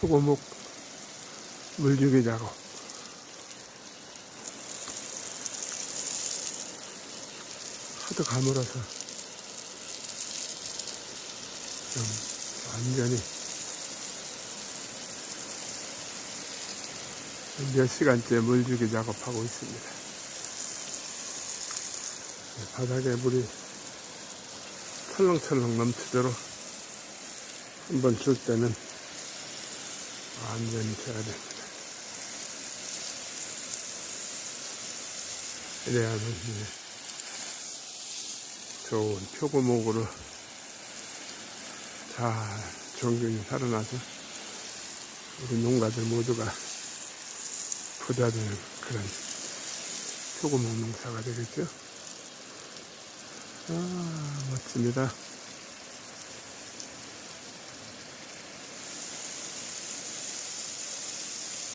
표고목 물주기 작업. 하도 가물어서 좀 완전히 몇 시간째 물주기 작업하고 있습니다. 네, 바닥에 물이 철렁철렁 넘치도록 한번 줄 때는 완전히 줘야 됩니다. 이래야만 이제 좋은 표고목으로 잘 정균이 살아나서 우리 농가들 모두가 부자 되는 그런 표고목 농사가 되겠죠. 아, 멋집니다.